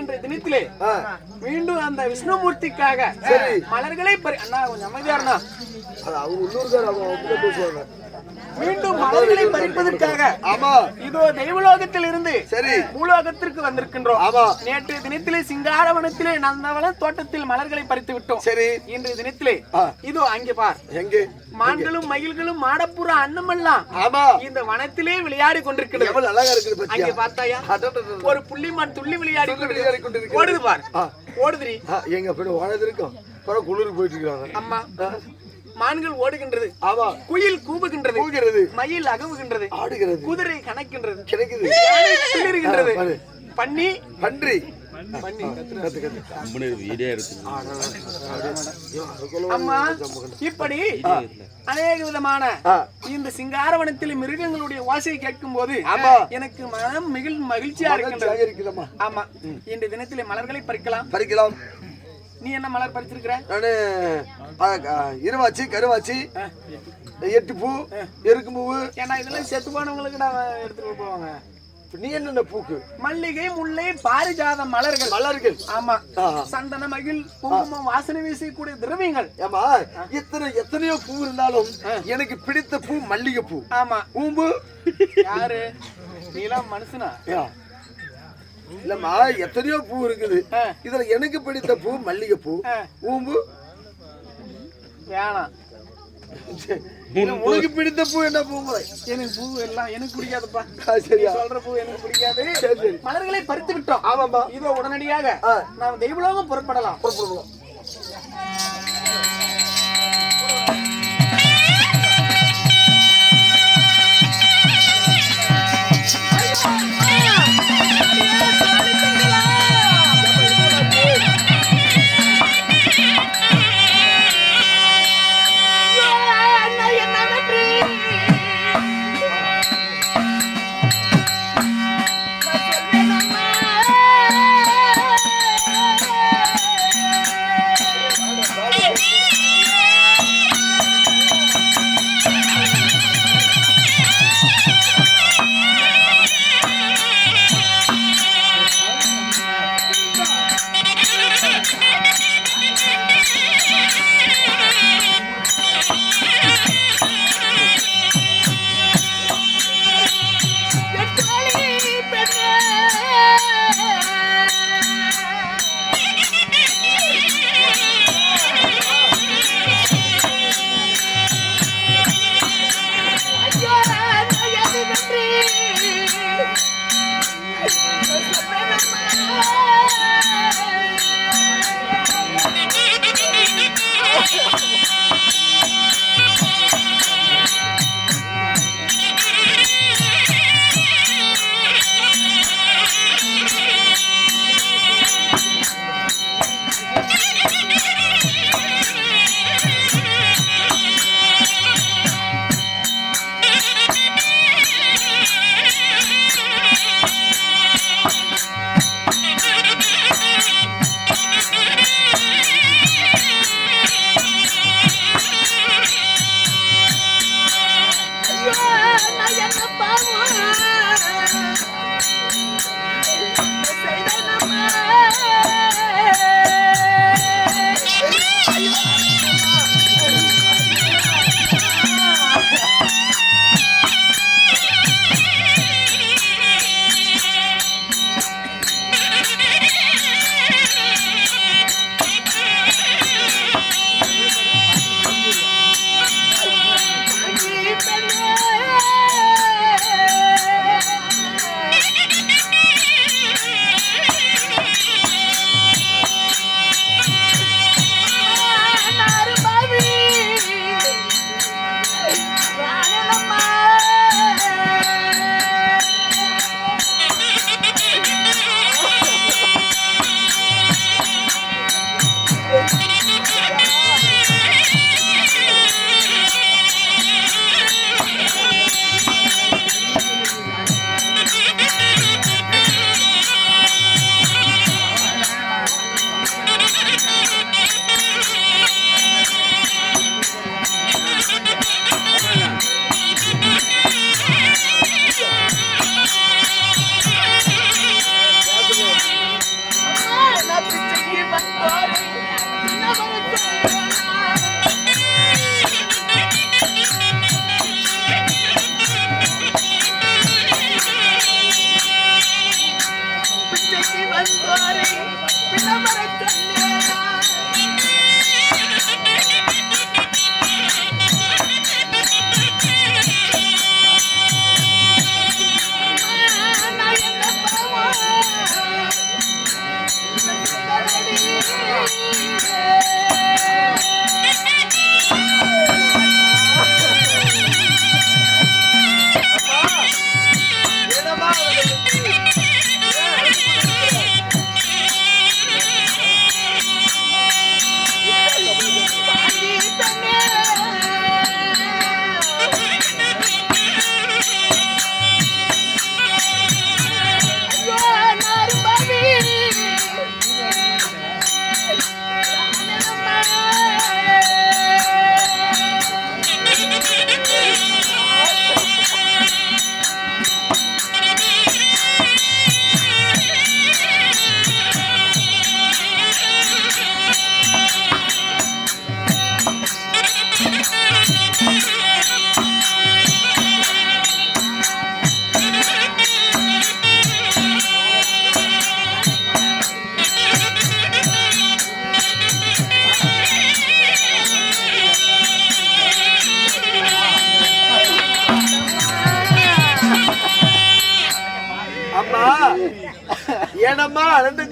இன்றைய தினத்திலே மீண்டும் அந்த விஷ்ணுமூர்த்திக்காக. மலர்களை பறி அண்ணா கொஞ்சம் அமைதியா இருந்தா அது அவங்க உள்ளூர்கார் அவங்க பேசுவாங்க. மீண்டும் மலர்களை பறிப்பதற்காக ஆமா. இதோ தெய்வலோகத்தில் இருந்து சரி. பூலோகத்திற்கு வந்திருக்கின்றோம். ஆமா. நேற்று தினத்திலே சிங்காரவனத்திலே நந்தவன தோட்டத்தில் மலர்களை பறித்து விட்டோம். சரி. இன்றைய தினத்திலே. இதோ அங்கே பார். எங்க? மான்களும் மயில்களும் மாடப்புற அன்னமெல்லாம் ஆமா. இந்த வனத்திலே விளையாடி கொண்டிருக்கிறது. எவ்வளவு அழகா இருக்குது அங்கே பார்த்தாயா. ஒரு புள்ளிமான் துள்ளி விளையாடி கொண்டிருக்கிறது. ஓடுது பார். ஓடுதுரி எங்க பின்ன வாழது இருக்கும் குளிருக்கு போயிட்டு இருக்காங்க அம்மா. மான்கள் ஓடுகின்றது. ஆமா. குயில் கூவுகின்றது. பூக்கிறது மயில் அகவுகின்றது. ஆடுகிறது. குதிரை கணக்கின்றது. கிடைக்குது. பாரு. பன்னி. பன்றி. பன்னி. கத்து கத்து கம்முனு வீடியோ எடுத்து அம்மா இப்படி அநேக விதமான இந்த சிங்காரவனத்தில் மிருகங்களுடைய ஓசையை கேட்கும் போது. எனக்கு மனம் மிகிழ் மகிழ்ச்சியா இருக்கின்றது. ஆமா. இந்த தினத்திலே மலர்களை பறிக்கலாம். பறிக்கலாம். நீ என்ன மலர் பறிச்சிருக்கிற? நானு இருவாச்சி கருவாச்சி. எட்டு பூ எருக்கு பூவு ஏன்னா இதெல்லாம் செத்து போனவங்களுக்கு நான் எடுத்துட்டு போவாங்க. நீ என்னென்ன பூக்கு? மல்லிகை முல்லை பாரிஜாத மலர்கள். மலர்கள். ஆமா. சந்தன மகிழ் குங்குமம் வாசனை வீசக்கூடிய திரவியங்கள். ஏமா இத்தனை எத்தனையோ பூ இருந்தாலும் எனக்கு பிடித்த பூ மல்லிகை பூ ஆமா. பூம்பு யாரு? நீலாம் மனுஷனா. இல்லம்மா எத்தனையோ பூ இருக்குது. இதுல எனக்கு பிடித்த பூ மல்லிகை பூ ஆ. பூம்பு வேணாம் உனக்கு பிடித்த பூ என்ன பூங்குறை எனக்கு பூ எல்லாம் எனக்கு பிடிக்காதுப்பா. நீ சொல்ற பூ எனக்கு பிடிக்காது. சரி சரி. மலர்களை பறித்து விட்டோம். ஆமாம்மா. இதோ உடனடியாக. நாம் தெய்வலோகம் புறப்படலாம். புறப்படுவோம்.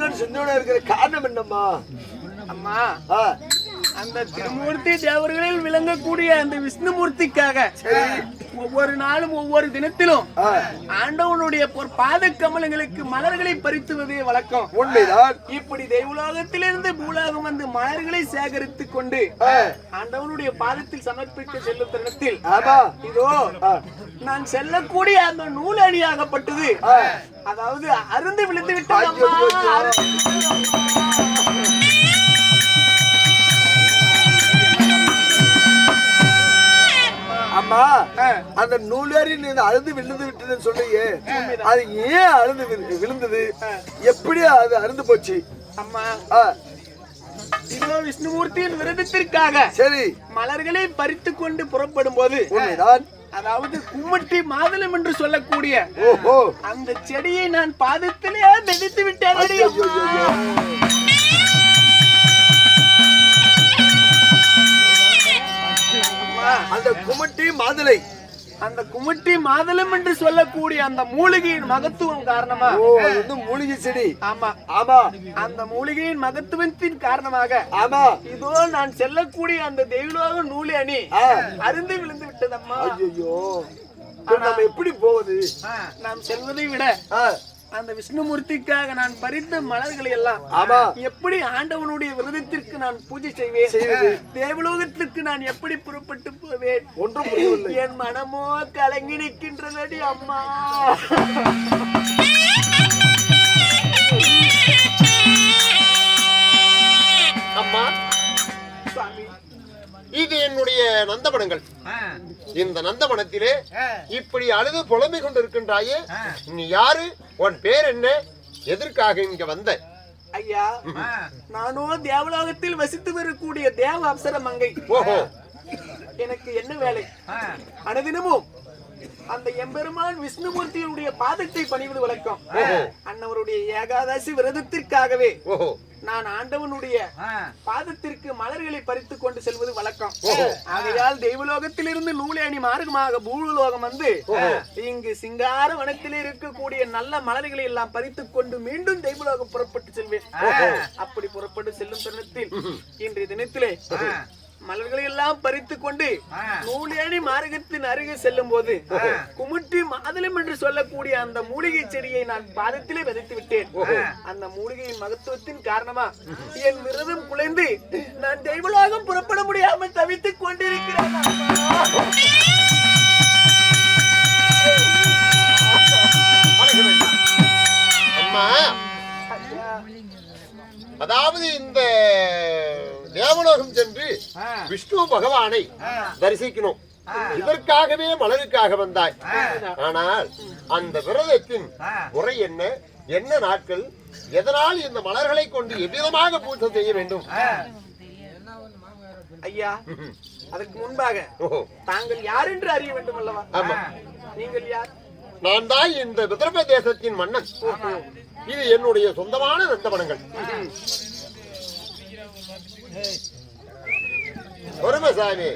அனந்தங்கன் சிந்தோட இருக்கிற காரணம் என்னம்மா? அம்மா அந்த திருமூர்த்தி தேவர்களில் விளங்கக்கூடிய அந்த விஷ்ணுமூர்த்திக்காக ஒவ்வொரு நாளும் ஒவ்வொரு தினத்திலும் ஆண்டவனுடைய பாத கமலங்களுக்கு மலர்களை பறித்துவதே வழக்கம். உண்மைதான். இப்படி தெய்வலோகத்திலிருந்து பூலோகம் வந்து மலர்களை சேகரித்துக் கொண்டு ஆண்டவனுடைய பாதத்தில் சமர்ப்பிக்க செல்லும் தருணத்தில் இதோ நான் செல்லக்கூடிய அந்த நூல் அணியாகப்பட்டது. அதாவது அருந்து விழுந்து விட்டது அம்மா. அந்த நூலேறி நீ அழுது விழுந்து விட்டதுன்னு சொல்றியே. அது ஏன் அழுது விழுந்தது? எப்படி அது அழுந்து போச்சு? அம்மா. விஷ்ணுமூர்த்தியின் விரதத்திற்காக சரி. மலர்களை பறித்துக் கொண்டு புறப்படும் போது உண்மைதான் அதாவது கும்மட்டி மாதுளம் என்று சொல்லக்கூடிய ஓஹோ. அந்த செடியை நான் பாதத்திலே மிதித்து விட்டேன் அந்த குமட்டி மாதுளை. அந்த கும்மட்டி மாதுளம் என்று சொல்லக்கூடிய அந்த மூலிகையின் மகத்துவம் காரணமா? வந்து மூலிகை செடி. ஆமா. ஆமா. அந்த மூலிகையின் மகத்துவத்தின் காரணமாக ஆமா. இதோ நான் செல்லக்கூடிய அந்த தெய்வலோக நூலி அணி. அருந்து விழுந்து விட்டதம்மா. ஐயோ நம்ம எப்படி போவது? நாம் செல்வதை விட அந்த விஷ்ணுமூர்த்திக்காக நான் பறித்த மலர்களை எல்லாம் எப்படி ஆண்டவனுடைய விரதத்திற்கு நான் பூஜை செய்வேன். தேவலோகத்திற்கு நான் எப்படி புறப்பட்டு போவேன்? ஒன்றும் என் மனமோ கலங்கி நிற்கின்றதடி அம்மா. இது என்னுடைய நந்தவனங்கள். இந்த நந்தவனத்திலே இப்படி அழுது புலம்பிக் கொண்டிருக்கின்றாயே நீ யாரு? உன் பேர் என்ன? எதற்காக இங்க வந்த? ஐயா நானோ தேவலோகத்தில் வசித்து வரக்கூடிய தேவ அப்சர மங்கை. ஓஹோ. எனக்கு என்ன வேலை? அனுதினமும் அந்த எம்பெருமான் விஷ்ணுமூர்த்தியினுடைய பாதத்தை பணிவது வழக்கம். அன்னவருடைய ஏகாதசி விரதத்திற்காகவே நான் ஆண்டவனுடைய பாதத்திற்கு மலர்களை பறித்துக் கொண்டு செல்வது வழக்கம். ஆகையால் தெய்வலோகத்திலிருந்து நூலேணி மார்க்கமாக பூலோகம் வந்து இங்கு சிங்கார வனத்தில் இருக்கக்கூடிய நல்ல மலர்களை எல்லாம் பறித்துக் கொண்டு மீண்டும் தெய்வலோகம் புறப்பட்டு செல்வேன். அப்படி புறப்பட்டு செல்லும் தருணத்தில் இன்றைய தினத்திலே மலர்களை எல்லாம் பறித்துக் கொண்டு நூலேணி மார்க்கத்தின் அருகே செல்லும் போது குமுட்டி மாதுளம் என்று சொல்லக்கூடிய அந்த மூலிகை செடியை நான் பாதத்திலே விதைத்து விட்டேன். அந்த மூலிகையின் மகத்துவத்தின் காரணமா என் விரதம் குலைந்து நான் தெய்வலோகம் புறப்பட முடியாமல் தவித்துக் கொண்டிருக்கிறேன். அதாவது இந்த தேவலோகம் சென்று விஷ்ணு பகவானை தரிசிக்கணும். இதற்காகவே மலருக்காக வந்தாய். ஆனால் அந்த விரதத்தின் முறை என்ன? என்ன நாட்கள்? எதனால் இந்த மலர்களை கொண்டு எவ்விதமாக பூஜை செய்ய வேண்டும்? ஐயா அதற்கு முன்பாக ஓஹோ தாங்கள் யார் என்று அறிய வேண்டும் அல்லவா? ஆமா. நீங்கள் யார்? நான் தான் இந்த விதர்ப தேசத்தின் மன்னன். இது என்னுடைய சொந்தமான நந்தவனங்கள். ஒருமசாமி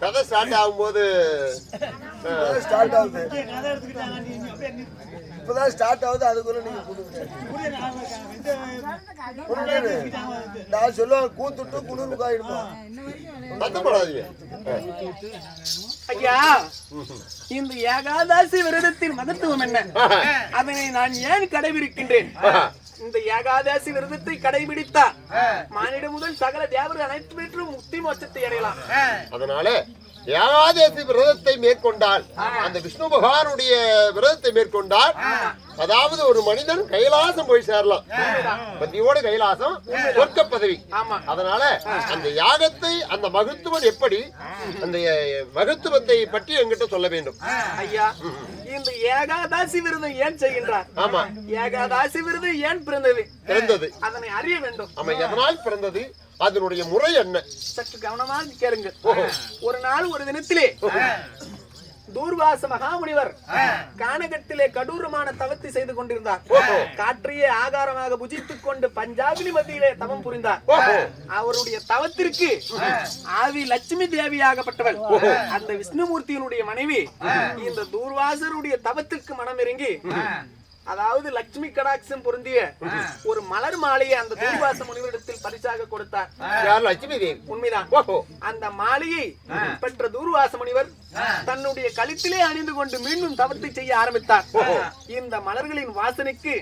கதை ஸ்டார்ட் ஆகும்போது ஸ்டார்ட் ஆகுது. இப்பதான் ஸ்டார்ட் ஆகுது அதுக்குள்ள நீங்க கொடுங்க. நான் சொல்லுவேன் கூத்துட்டு குளிர் ஐயா இந்த ஏகாதசி விரதத்தின் மகத்துவம் என்ன? அதனை நான் ஏன் கடைபிடிக்கின்றேன்? இந்த ஏகாதசி விரதத்தை கடைபிடித்தால் மானிட முதல் சகல தேவர்கள் அனைத்து பேற்றும் முக்தி மோட்சத்தை அடையலாம். அதனால ஏகாதேசி விரதத்தை மேற்கொண்டால் அந்த விஷ்ணு பகவானுடைய விரதத்தை மேற்கொண்டால் அதாவது ஒரு மனிதன் கைலாசம் போய் சேரலாம். பத்தியோட கைலாசம் சொர்க்க பதவி. அதனால அந்த யாகத்தை அந்த மகத்துவம் எப்படி அந்த மகத்துவத்தை பற்றி என்கிட்ட சொல்ல வேண்டும். ஐயா இந்த ஏகாதசி விரதம் ஏன் செய்கின்றார்? ஆமா. ஏகாதசி விரதம் ஏன் பிறந்தது? பிறந்தது. அதனை அறிய வேண்டும். ஆமா எதனால் பிறந்தது? அதனுடைய முறை என்ன? சற்று கவனமாக கேளுங்க ஒரு நாள் ஒரு தினத்திலே தூர்வாச மகாமுனிவர் கானகத்திலே கடூரமான தவத்தை செய்து கொண்டிருந்தார். காற்றையே ஆகாரமாக புஜித்துக் கொண்டு பஞ்சாபினி மத்தியிலே தவம் புரிந்தார். அவருடைய தவத்திற்கு ஆதி லட்சுமி தேவியாகப்பட்டவள் அந்த விஷ்ணுமூர்த்தியினுடைய மனைவி இந்த தூர்வாசருடைய தவத்திற்கு மனமிறங்கி அதாவது லட்சுமி கடாட்சம் பொருந்திய ஒரு மலர் மாலையை அந்த தூர்வாச முனிவரிடத்தில் பரிசாக கொடுத்தார். யார் லட்சுமி தேவி? உண்மைதான். ஓஹோ. அந்த மாலையை பெற்ற தூர்வாச முனிவர் தன்னுடைய கழுத்திலே அணிந்து கொண்டு மீண்டும் தவத்தை செய்ய ஆரம்பித்தார். இந்த மலர்களின் வாசனைக்கு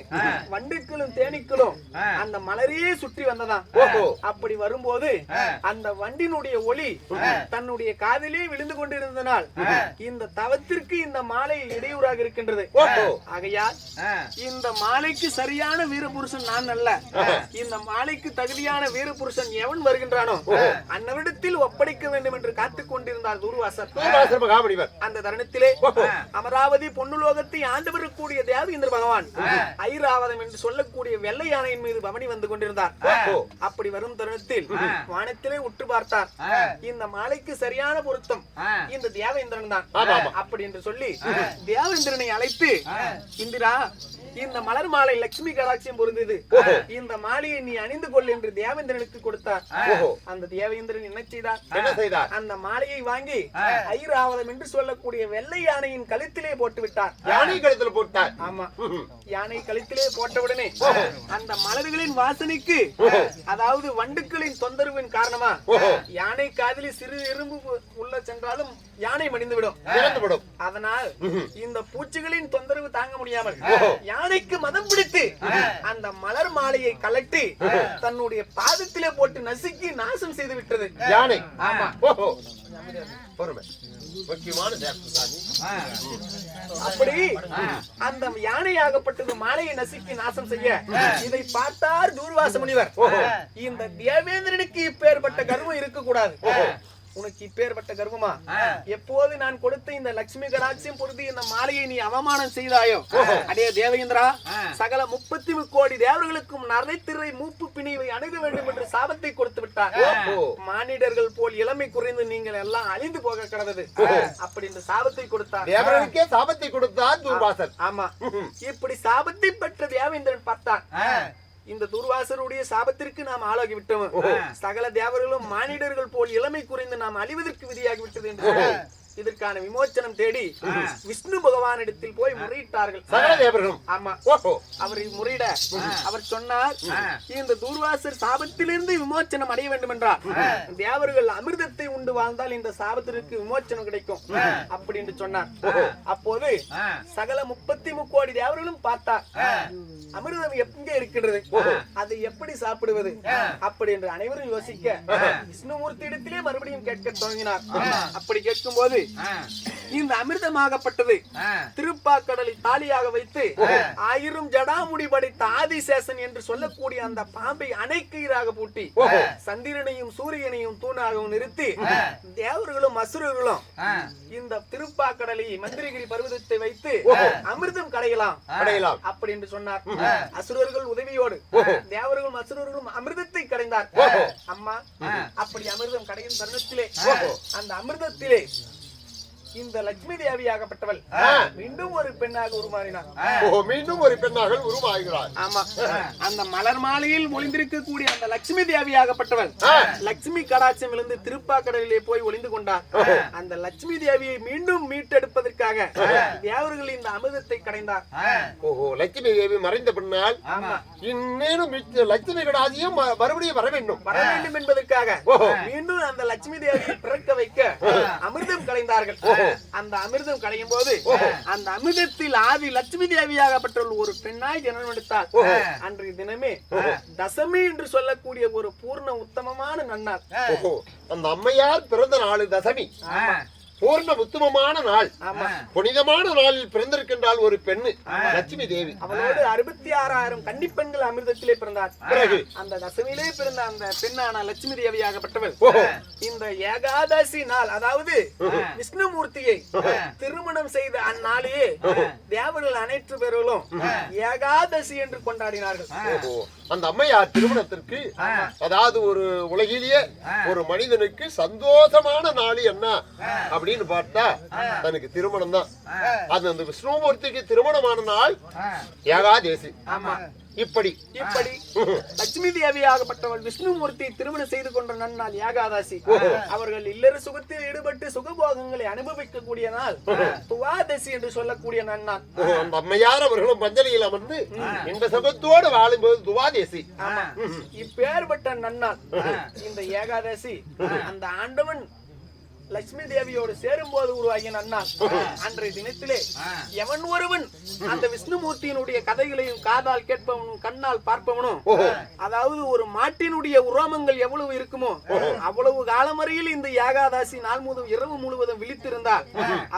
வண்டுக்களும் தேனீக்களும் அந்த மலரையே சுற்றி வந்ததாம். ஓஹோ. அப்படி வரும்போது அந்த வண்டினுடைய ஒளி தன்னுடைய காதிலே விழுந்து கொண்டிருந்தனால் இந்த தவத்திற்கு இந்த மாலை இடையூறாக இருக்கின்றது. ஓஹோ. ஆகையால் இந்த மாலைக்கு சரியான வீரபுருஷன் நான் அல்ல. இந்த மாலைக்கு தகுதியான வீரபுருஷன் எவன் வருகின்றானோ அன்னவிடத்தில் ஒப்படைக்க வேண்டும் என்று காத்துக் கொண்டிருந்தார் துர்வாசர் அந்த தருணத்திலே அமராவதி பொன்னுலோகத்தை ஆண்டு வரக்கூடிய தேவேந்திர பகவான் ஐராவதம் என்று சொல்லக்கூடிய வெள்ளை யானையின் மீது பவனி வந்து கொண்டிருந்தார். அப்படி வரும் தருணத்தில் வானத்திலே உற்று பார்த்தார். இந்த மாலைக்கு சரியான பொருத்தம் இந்த தேவேந்திரன் தான். அப்படி என்று சொல்லி தேவேந்திரனை அழைத்து இந்திரா இந்த மலர் மாலை லட்சுமி கடாட்சியம் பொருந்தது. இந்த மாலையை நீ அணிந்து கொள் என்று தேவேந்திரனுக்கு கொடுத்தார். அந்த தேவேந்திரன் என்ன செய்தார்? என்ன செய்தார்? அந்த மாலையை வாங்கி ஐராவதம் என்று சொல்லக்கூடிய வெள்ளை யானையின் கழுத்திலே போட்டு விட்டார். யானை கழுத்துல போட்டார். ஆமா. யானை கழுத்திலே போட்டவுடனே அந்த மலர்களின் வாசனைக்கு அதாவது வண்டுக்களின் தொந்தரவின் காரணமா யானை காதிலே சிறு எறும்பு உள்ள சென்றாலும் யானை மடிந்து விடும் இறந்து விடும் அதனால் இந்த பூச்சிகளின் தொந்தரவு தாங்க முடியாமல் யானைக்கு மதம் பிடித்து அந்த மலர் மாலையை கலட்டி தன்னுடைய பாதத்திலே போட்டு நசுக்கி நாசம் செய்து விட்டது. யானை. ஆமா. பொறுமை. முக்கியமான அப்படி அந்த யானையாகப்பட்டது மாலையை நசுக்கி நாசம் செய்ய இதை பார்த்தார் தூர்வாச முனிவர். இந்த தேவேந்திரனுக்கு இப்பேற்பட்ட கர்வம் இருக்க கூடாது உனக்கு இப்பேற்பட்ட கர்வமா? எப்போது நான் கொடுத்த இந்த லட்சுமி கடாட்சியம் பொருதி இந்த மாலையை நீ அவமானம் செய்தாயோ? அடே தேவேந்திரா சகல முப்பத்தி கோடி தேவர்களுக்கும் நரைத்திரை மூப்பு பிணிவை அணுக வேண்டும் என்று சாபத்தை கொடுத்து விட்டார். மானிடர்கள் போல் இளமை குறைந்து நீங்கள் எல்லாம் அழிந்து போக கிடந்தது. அப்படி இந்த சாபத்தை கொடுத்தார். தேவரனுக்கே சாபத்தை கொடுத்தார் தூர்வாசர். ஆமா. இப்படி சாபத்தை பெற்ற தேவேந்திரன் பார்த்தான். இந்த துர்வாசருடைய சாபத்திற்கு நாம் ஆளாகி விட்டோம். சகல தேவர்களும் மானிடர்கள் போல் இளமை குறைந்து நாம் அழிவதற்கு விதியாகி விட்டது என்று இதற்கான விமோச்சனம் தேடி விஷ்ணு பகவானிடத்தில் போய் முறையிட்டார்கள். ஆமா. அவரை முறையிட அவர் சொன்னார் இந்த தூர்வாசர் சாபத்திலிருந்து விமோச்சனம் அடைய வேண்டும் என்றால் தேவர்கள் அமிர்தத்தை உண்டு வாழ்ந்தால் இந்த சாபத்திற்கு விமோச்சனம் கிடைக்கும். அப்படி என்று சொன்னார். அப்போது சகல முப்பத்தி முக்கோடி தேவர்களும் பார்த்தார். அமிர்தம் எங்கே இருக்கின்றது? அதை எப்படி சாப்பிடுவது? அப்படி என்று அனைவரும் யோசிக்க விஷ்ணுமூர்த்தி இடத்திலே மறுபடியும் கேட்க தொடங்கினார் அப்படி கேட்கும்போது இந்த அமிர்தமாகப்பட்டது திருப்பாக்கடலில் தாலியாக வைத்து ஆயிரம் ஜடாமுடி படைத்த ஆதிசேஷன் என்று சொல்லக்கூடிய அந்த பாம்பை அணைக்கீராக பூட்டி சந்திரனையும் சூரியனையும் தூணாகவும் நிறுத்தி தேவர்களும் அசுரர்களும் இந்த திருப்பாக்கடலை மந்திரகிரி பர்வதத்தை வைத்து அமிர்தம் கடையலாம். அடையலாம் அப்படி என்று சொன்னார். அசுரர்கள் உதவியோடு தேவர்களும் அசுரர்களும் அமிர்தத்தை கடைந்தார். அம்மா அப்படி அமிர்தம் கடையும் தருணத்திலே அந்த அமிர்தத்திலே இந்த லட்சுமி தேவியாகப்பட்டவள் மீண்டும் ஒரு பெண்ணாக உருமாறினார் ஓஹோ மீண்டும் ஒரு பெண்ணாக உருவாகிறார் ஆமா. அந்த மலர் மாலையில் ஒளிந்திருக்கக்கூடிய அந்த லட்சுமி தேவியாகப்பட்டவள் லட்சுமி கடாட்சம் விழுந்து திருப்பாக்கடலிலே போய் ஒளிந்து கொண்டார் அந்த லட்சுமி தேவியை மீண்டும் மீட்டெடுப்பதற்காக தேவர்கள் இந்த அமிர்தத்தை கடைந்தார். ஓஹோ லட்சுமி தேவி மறைந்த பின்னால் இன்னேனும் மிச்ச லட்சுமி கடாதியும் மறுபடியும் வர வேண்டும். வர வேண்டும் என்பதற்காக. மீண்டும் அந்த லட்சுமி தேவியை பிறக்க வைக்க அமிர்தம் கலைந்தார்கள். அந்த அமிர்தம் கலையும் போது அந்த அமிர்தத்தில் ஆதி லட்சுமி தேவியாகப்பட்டவள் ஒரு பெண்ணாய் ஜனனம் எடுத்தார். அன்றைய தினமே தசமி என்று சொல்லக்கூடிய ஒரு பூர்ண உத்தமமான நன்னாள். ஓஹோ. அந்த அம்மையார் பிறந்த நாள் தசமி. பூர்ண உத்தமமான நாள். புனிதமான நாளில் பிறந்திருக்கின்றாள் ஒரு பெண்ணு லட்சுமி தேவி. அவளோடு அறுபத்தி ஆறாயிரம் கன்னிப்பெண்கள் அமிர்தத்திலே பிறந்தார். பிறகு? அந்த தசமியிலே பிறந்த அந்த பெண்ணான லட்சுமி தேவியாகப்பட்டவள். இந்த ஏகாதசி நாள் அதாவது விஷ்ணுமூர்த்தியை திருமணம் செய்த அந்நாளையே தேவர்கள் அனைத்து பேர்களும் ஏகாதசி என்று கொண்டாடினார்கள். அந்த அம்மையார் திருமணத்திற்கு அதாவது ஒரு உலகிலேயே ஒரு மனிதனுக்கு சந்தோஷமான நாள் என்ன? அப்படி அப்படின்னு பார்த்தா தனக்கு திருமணம் தான் அது அந்த விஷ்ணுமூர்த்திக்கு திருமணமான நாள் ஏகாதேசி. இப்படி. இப்படி. லட்சுமி தேவியாகப்பட்டவள் விஷ்ணுமூர்த்தி திருமணம் செய்து கொண்ட நன்னாள் யாகாதாசி அவர்கள் இல்லற சுகத்தில் ஈடுபட்டு சுகபோகங்களை அனுபவிக்க கூடிய நாள் துவாதசி என்று சொல்லக்கூடிய நன்னாள். அந்த அம்மையார் அவர்களும் பஞ்சலியில் அமர்ந்து இந்த சுகத்தோடு வாழும்போது துவாதேசி. ஆமா. இப்பேற்பட்ட நன்னாள். இந்த ஏகாதசி அந்த ஆண்டவன் லட்சுமி தேவியோடு சேரும் போது உருவாகிய நன்னாள். அன்றைய தினத்திலே எவன் ஒருவன் அந்த விஷ்ணுமூர்த்தியினுடைய கதைகளையும் காதால் கேட்பவனும் கண்ணால் பார்ப்பவனும் அதாவது ஒரு மாட்டினுடைய உரோமங்கள் எவ்வளவு இருக்குமோ அவ்வளவு காலம் வரையில் இந்த ஏகாதாசி நாள் முழுவதும் இரவு முழுவதும் விழித்திருந்தால்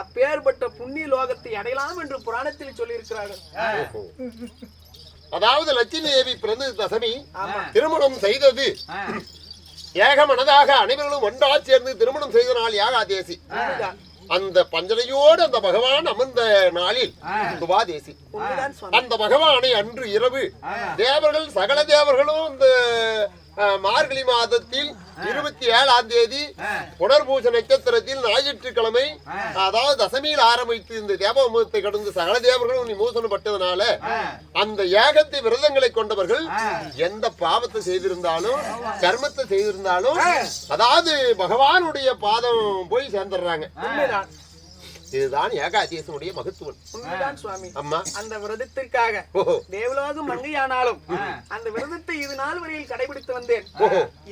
அப்பேற்பட்ட புண்ணிய லோகத்தை அடையலாம் என்று புராணத்தில் சொல்லியிருக்கிறார்கள். அதாவது லட்சுமி தேவி பிறந்த தசமி திருமணம் செய்தது. ஏக மனதாக அனைவர்களும் ஒன்றா சேர்ந்து திருமணம் செய்த நாள் யாகாதேசி. அந்த பஞ்சனையோடு அந்த பகவான் அமர்ந்த நாளில் சுவாமி அந்த பகவானை அன்று இரவு தேவர்கள் சகல தேவர்களும் இந்த அஹ், மார்கழி மாதத்தில் இருபத்தி ஏழாம் தேதி புனர்பூச நட்சத்திரத்தில் ஞாயிற்றுக்கிழமை அதாவது தசமியில் ஆரம்பித்து இந்த தேவமுகத்தை கடந்து சகல தேவர்களும் நிமோசனப்பட்டதுனால அந்த ஏகத்தை விரதங்களை கொண்டவர்கள் எந்த பாவத்தை செய்திருந்தாலும் கர்மத்தை செய்திருந்தாலும் அதாவது பகவானுடைய பாதம் போய் சேர்ந்துடுறாங்க. இதுதான் ஏகாதேசனுடைய மகத்துவம். அம்மா. அந்த விரதத்திற்காக தேவலோகம் மங்கையானாலும் அந்த விரதத்தை இது நாள் வரையில் கடைபிடித்து வந்தேன்.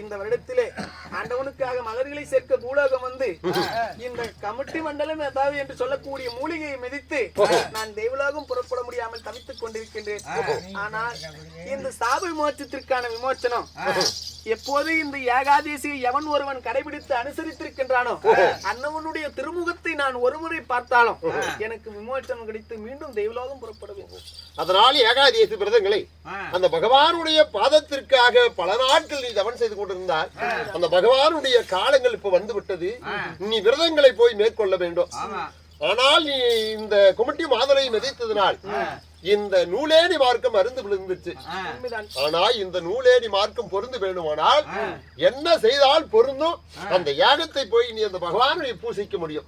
இந்த வருடத்திலே ஆண்டவனுக்காக மலர்களை சேர்க்க பூலோகம் வந்து இந்த கமிட்டி மண்டலம் ஏதாவது என்று சொல்லக்கூடிய மூலிகையை மிதித்து நான் தேவலோகம் புறப்பட முடியாமல் தவித்துக் கொண்டிருக்கின்றேன். ஆனால் இந்த சாப விமோச்சத்திற்கான விமோச்சனம் எப்போது இந்த ஏகாதேசியை எவன் ஒருவன் கடைபிடித்து அனுசரித்திருக்கின்றானோ அன்னவனுடைய திருமுகத்தை நான் ஒருமுறை பார்த்தாலும் எனக்கு விமோச்சனம் கிடைத்து மீண்டும் தெய்வலோகம் புறப்பட வேண்டும் அதனால் ஏகாதேசி விரதங்களை அந்த பகவானுடைய பாதத்திற்காக பல நாட்கள் நீ தவன் செய்து கொண்டிருந்தால் அந்த பகவானுடைய காலங்கள் இப்ப வந்து விட்டது நீ விரதங்களை போய் மேற்கொள்ள வேண்டும். ஆனால் நீ இந்த குமட்டி மாதலை மிதைத்ததினால் இந்த நூலேணி மார்க்கம் அருந்து விழுந்துச்சு. உண்மைதான். ஆனா இந்த நூலேணி மார்க்கம் பொருந்து வேண்டுமானால் என்ன செய்தால் பொருந்தும்? அந்த யாகத்தை போய் நீ அந்த பகவானை பூசிக்க முடியும்.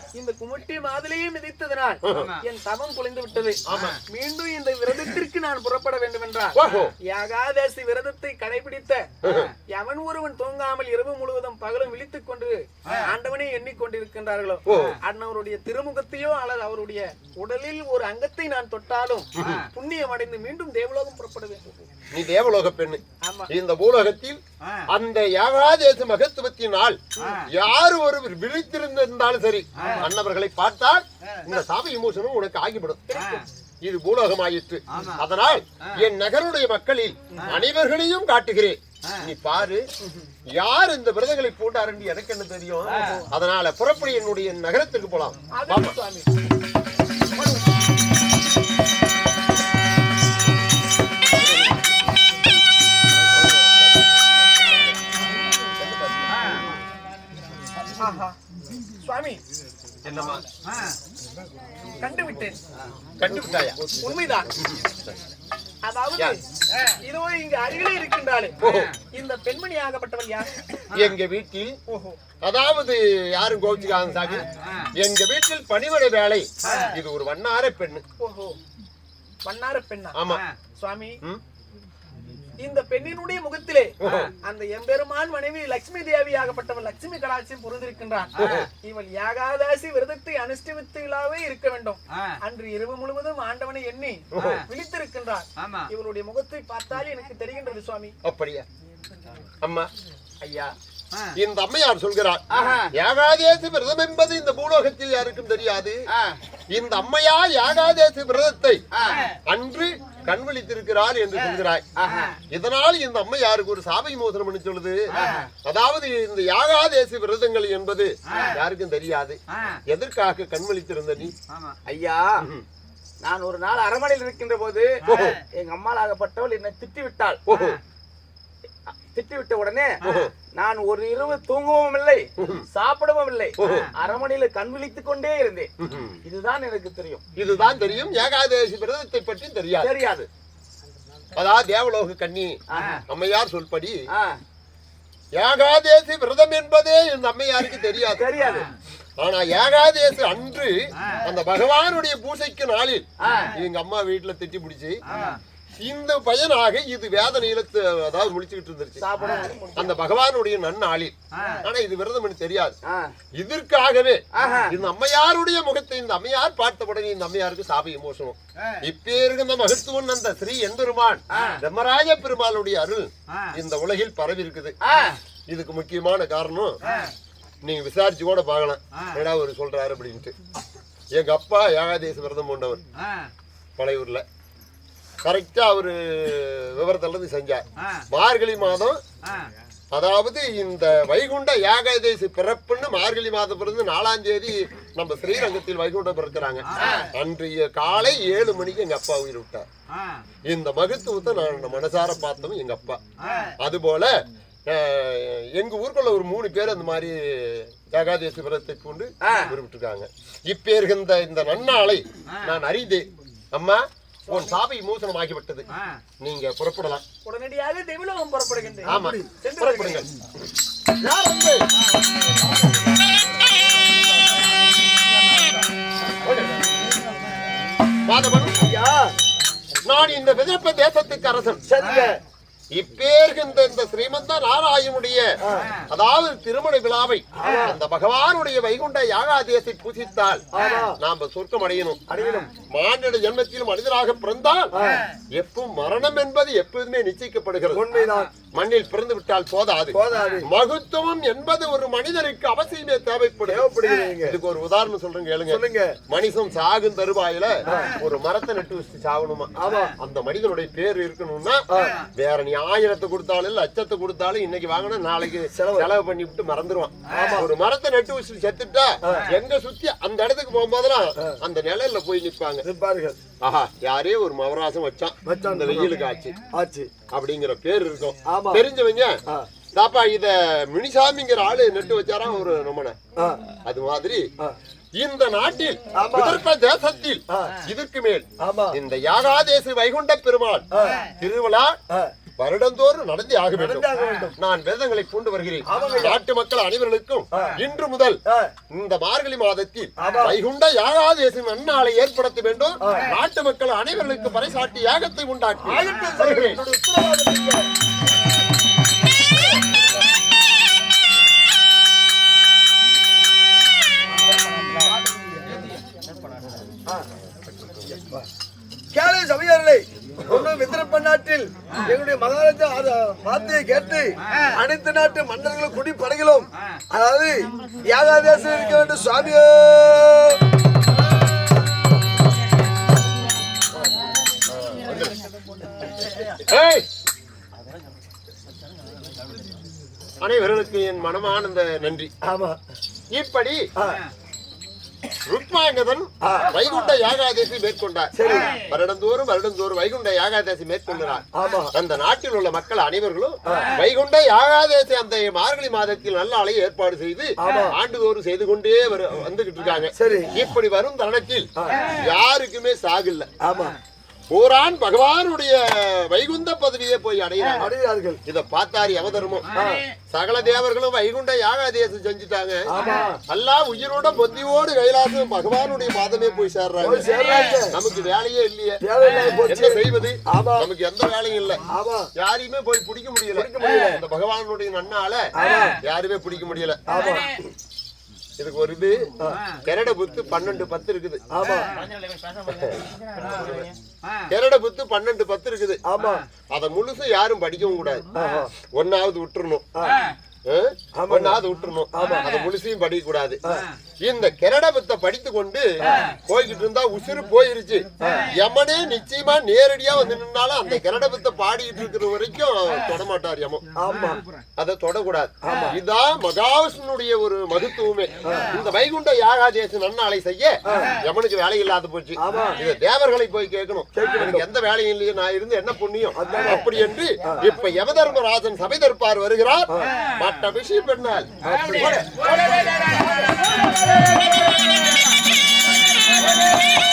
இந்த குமுட்டி மாதிரியே மிதித்ததனால் என் தவம் குலைந்து விட்டது. மீண்டும் இந்த விரதத்திற்கு நான் புறப்பட வேண்டும் என்றால் யாகாதேசி விரதத்தை கடைபிடித்த எவன் ஒருவன் தூங்காமல் இரவு முழுவதும் பகலும் விழித்துக் கொண்டு ஆண்டவனை எண்ணிக்கொண்டிருக்கின்றார்களோ அன்னவருடைய திருமுகத்தையோ அல்லது அவருடைய உடலில் ஒரு அங்கத்தை நான் தொட்டாலும் புண்ணியம் அடைந்து மீண்டும் தேவலோகம் புறப்பட வேண்டும். நீ தேவலோக பெண்ணு. இந்த பூலோகத்தில் அந்த யாகாதேச மகத்துவத்தினால் யார் ஒருவர் விழித்திருந்திருந்தாலும் சரி அன்னவர்களை பார்த்தால் இந்த சாப விமோசனம் உனக்கு ஆகிவிடும். இது பூலோகம் ஆயிற்று அதனால் என் நகருடைய மக்களில் அனைவர்களையும் காட்டுகிறேன். நீ பாரு யார் இந்த விரதங்களை போட்டார் எனக்கு என்ன தெரியும்? அதனால புறப்படி என்னுடைய நகரத்துக்கு போலாம். சுவாமி விட்டாயா உண்மைதான். அதாவது இதோ இங்கு அருகிலே இருக்கின்றாளே. இந்த பெண்மணி ஆகப்பட்டவள் யார்? எங்க வீட்டில் அதாவது யாரும் கோவிச்சுக்காங்க சாமி. எங்க வீட்டில் பணிவிடை வேலை. இது ஒரு வண்ணார பெண்ணு. வண்ணார பெண்ணா? ஆமா. சுவாமி? இந்த பெண்ணினுடைய முகத்திலே அந்த எம்பெருமான் மனைவி லட்சுமி தேவி ஆகப்பட்டவள் லட்சுமி கடாட்சியம் புரிந்திருக்கின்றான். இவள் யாகாதாசி விரதத்தை அனுஷ்டிவித்துகளாவே இருக்க வேண்டும். அன்று இரவு முழுவதும் ஆண்டவனை எண்ணி விழித்திருக்கின்றார் ஆமா. இவருடைய முகத்தை பார்த்தால் எனக்கு தெரிகின்றது சுவாமி. அப்படியா? அம்மா ஐயா இந்த அம்மையார் சொல்கிறார் யாகாதேசி விரதம் என்பது இந்த பூலோகத்தில் யாருக்கும் தெரியாது. இந்த அம்மையார் யாகாதேசி விரதத்தை அன்று கண் விழித்திருக்கிறார் என்று சொல்கிறாய். இதனால் இந்த அம்மையாருக்கு ஒரு சாபை மோசனம் சொல்லுது? அதாவது இந்த யாகாதேசி விரதங்கள் என்பது யாருக்கும் தெரியாது. எதற்காக கண் விழித்திருந்த நீ ஐயா நான் ஒரு நாள் அரமனையில் இருக்கின்ற போது எங்க அம்மாளாகப்பட்டவள் என்னை திட்டி விட்டாள் திட்டி விட்ட உடனே நான் ஒரு இரவு தூங்கவும் இல்லை சாப்பிடவும் இல்லை. அரமனையில கண் விழித்துக் கொண்டே இருந்தேன். இதுதான் எனக்கு தெரியும். இதுதான் தெரியும். ஏகாதேசி விரதத்தை பற்றி தெரியாது. தெரியாது. அதாவது தேவலோக கண்ணி. அம்மையார் சொல்படி. ஏகாதேசி விரதம் என்பதே இந்த அம்மையாருக்கு தெரியாது. தெரியாது. ஆனா ஏகாதேசி அன்று அந்த பகவானுடைய பூசைக்கு நாளில் எங்க அம்மா வீட்டுல திட்டி பிடிச்சு இந்த பையனாக இது வேதனையில த- அதாவது முடிச்சுக்கிட்டு இருந்துருச்சு. அந்த பகவானுடைய நன்னாளில். ஆனா இது விரதம் எனக்கு தெரியாது. இதற்காகவே. இந்த அம்மையாருடைய முகத்தை இந்த அம்மையார் பார்த்த உடனே இந்த அம்மையாருக்கு சாப விமோசனம். இப்பேருகின்ற மகத்துவன் அந்த ஸ்ரீ எம்பெருமான் பிரம்மராஜ பெருமாளுடைய அருள் இந்த உலகில் பரவி இருக்குது. இதுக்கு முக்கியமான காரணம் நீங்க விசாரிச்சு கூட பார்க்கலாம். என்னடா ஒரு சொல்றாரு அப்படின்ட்டு. எங்க அப்பா ஏகாதேச விரதம் கொண்டவர். பழையூர்ல. கரெக்டா அவரு விவரத்துல இருந்து செஞ்சார். மார்கழி மாதம் அதாவது இந்த வைகுண்ட ஏகாதேசி பிறப்புன்னு மார்கழி மாதம் பிறந்து நாலாம் தேதி நம்ம ஸ்ரீரங்கத்தில் வைகுண்டம் பிறக்கிறாங்க. அன்றைய காலை ஏழு மணிக்கு எங்க அப்பா உயிர் விட்டார். இந்த மகத்துவத்தை நான் மனசார பார்த்தோம் எங்க அப்பா. அதுபோல அஹ், எங்க ஊருக்குள்ள ஒரு மூணு பேர் அந்த மாதிரி ஏகாதேசி விரதத்தை கொண்டு விரும்பிட்டுருக்காங்க இப்பேருகின்ற இந்த நன்னாளை நான் அறிந்தேன். அம்மா உன் சாபை மோசனம் ஆகிவிட்டது. நீங்க புறப்படலாம். உடனடியாக தெய்வலோகம் புறப்படுகின்றேன். ஆமா புறப்படுங்கள். நான் இந்த விதப்ப தேசத்துக்கு அரசன். சரிங்க. இப்பேர்கின்ற இந்த ஸ்ரீமந்த நாராயணுடைய அதாவது திருமண விழாவை அந்த பகவானுடைய வைகுண்ட யாகாதேசை பூசித்தால் நாம சொர்க்கம் அடையணும். மானிட ஜென்மத்தில் மனிதராக பிறந்தால் எப்பவும் மரணம் என்பது எப்போதுமே நிச்சயிக்கப்படுகிறது. உண்மைதான். மண்ணில் பிறந்து விட்டால் போதாது. மகத்துவம் என்பது ஒரு மனிதனுக்கு அவசியமே தேவைப்படுகிறீங்க இதுக்கு ஒரு உதாரணம் சொல்றேன் கேளுங்க. சொல்லுங்க. மனுஷன் சாகும் தருவாயில ஒரு மரத்தை நட்டு வச்சு சாகணுமா. அந்த மனிதனுடைய பேர் இருக்கணும்னா வேற நீ ஆயிரத்தை கொடுத்தாலும் லட்சத்தை கொடுத்தாலும் இன்னைக்கு வாங்கினா நாளைக்கு செலவு. செலவு பண்ணி விட்டு மறந்துருவான் ஒரு மரத்தை நட்டு வச்சு செத்துட்டா எங்க சுத்தி அந்த இடத்துக்கு போகும்போதெல்லாம் அந்த நிழல்ல போய் நிப்பாங்க நிற்பார்கள் ஆஹா யாரே ஒரு மவராசம் வச்சான் வச்சான். அந்த வெயிலுக்கு ஆச்சு ஆச்சு அப்படிங்கிற பேர் இருக்கும். தெரிஞ்சவங்க. தாப்பா இத மினிசாமிங்கிற ஆளு நட்டு வச்சாராம் ஒரு நம்மன அது மாதிரி. இந்த நாட்டில். விதர்ப்ப தேசத்தில். இதற்கு மேல் இந்த யாகாதேசு வைகுண்ட பெருமாள் திருவிழா. வருடந்தோறும் நடந்தே ஆக வேண்டும். நான் வேதங்களை கொண்டு வருகிறேன். நாட்டு மக்கள் அனைவர்களுக்கும் இன்று முதல். இந்த மார்கழி மாதத்தில். வைகுண்ட யாகாதேசு நன்னாளை ஏற்படுத்த வேண்டும். நாட்டு மக்கள் அனைவர்களுக்கு பறைசாட்டி யாகத்தை உண்டாக்கி ஒன்றும் வித்திரப்ப நாட்டில் எங்களுடைய மகாராஜா வார்த்தையை கேட்டு அனைத்து நாட்டு மன்னர்களும் குடி படைகளும் அதாவது யாகாதேசம் இருக்க வேண்டும் சுவாமியோ! அனைவர்களுக்கு என் மனமானந்த நன்றி. ஆமா. இப்படி ருக்மாங்கதன் வைகுண்ட யாகாதேசி மேற்கொண்டார். வருடந்தோறும் வருடந்தோறும் வைகுண்ட யாகாதேசி மேற்கொண்டார் அந்த நாட்டில் உள்ள மக்கள் அனைவர்களும் வைகுண்ட யாகாதேசி அந்த மார்கழி மாதத்தில் நல்ல அலை ஏற்பாடு செய்து ஆண்டுதோறும் செய்து கொண்டே வந்துகிட்டு இருக்காங்க. சரி. இப்படி வரும் தருணத்தில் யாருக்குமே சாகில்ல. ஆமா. போரான் பகவானுடைய வைகுந்த பதவியை போய் அடைகிறாங்க அடைகிறார்கள். இத பார்த்தாரு யமதர்மம் சகல தேவர்களும் வைகுண்ட யாகாதேசம் செஞ்சுட்டாங்க. ஆமா. எல்லாம் உயிரோட பொத்தியோடு கைலாசம் பகவானுடைய பாதமே போய் சேர்றாங்க. நமக்கு வேலையே இல்லையே. என்ன செய்வது? ஆமா. நமக்கு எந்த வேலையும் இல்ல. ஆமா. யாரையுமே போய் பிடிக்க முடியல. இந்த பகவானுடைய நன்னால யாருமே பிடிக்க முடியல. ஆமா. இதுக்கு ஒரு இது. கரட புத்து பன்னெண்டு பத்து இருக்குது. ஆமா. கரட புத்து பன்னெண்டு பத்து இருக்குது. ஆமா. அத முழுசும் யாரும் படிக்கவும் கூடாது. ஒன்னாவது விட்டுறணும்? ஒன்னாவது விட்டுறணும். அத முழுசையும் படிக்க கூடாது இந்த கரடபத்தை படித்து கொண்டு போய்கிட்டு இருந்தா உசுறு போயிருச்சு. யமனே நிச்சயமா நேரடியா வந்து நின்னாலும் அந்த கரடபத்தை பாடிட்டு இருக்கிற வரைக்கும் தொடமாட்டார் யமன். ஆமா. அதை தொடக்கூடாது. இதுதான் மகாவிஷ்ணுடைய ஒரு மகத்துவமே இந்த வைகுண்ட யாகாதேச நன்னாளை செய்ய யமனுக்கு வேலை இல்லாத போச்சு. இத தேவர்களை போய் கேட்கணும். எனக்கு எந்த வேலையும் இல்லையே நான் இருந்து என்ன புண்ணியம்? அப்படி என்று இப்ப யமதர்மராஜன் சபை தற்பார் வருகிறார். மற்ற விஷயம் பெண்ணால் Thank you.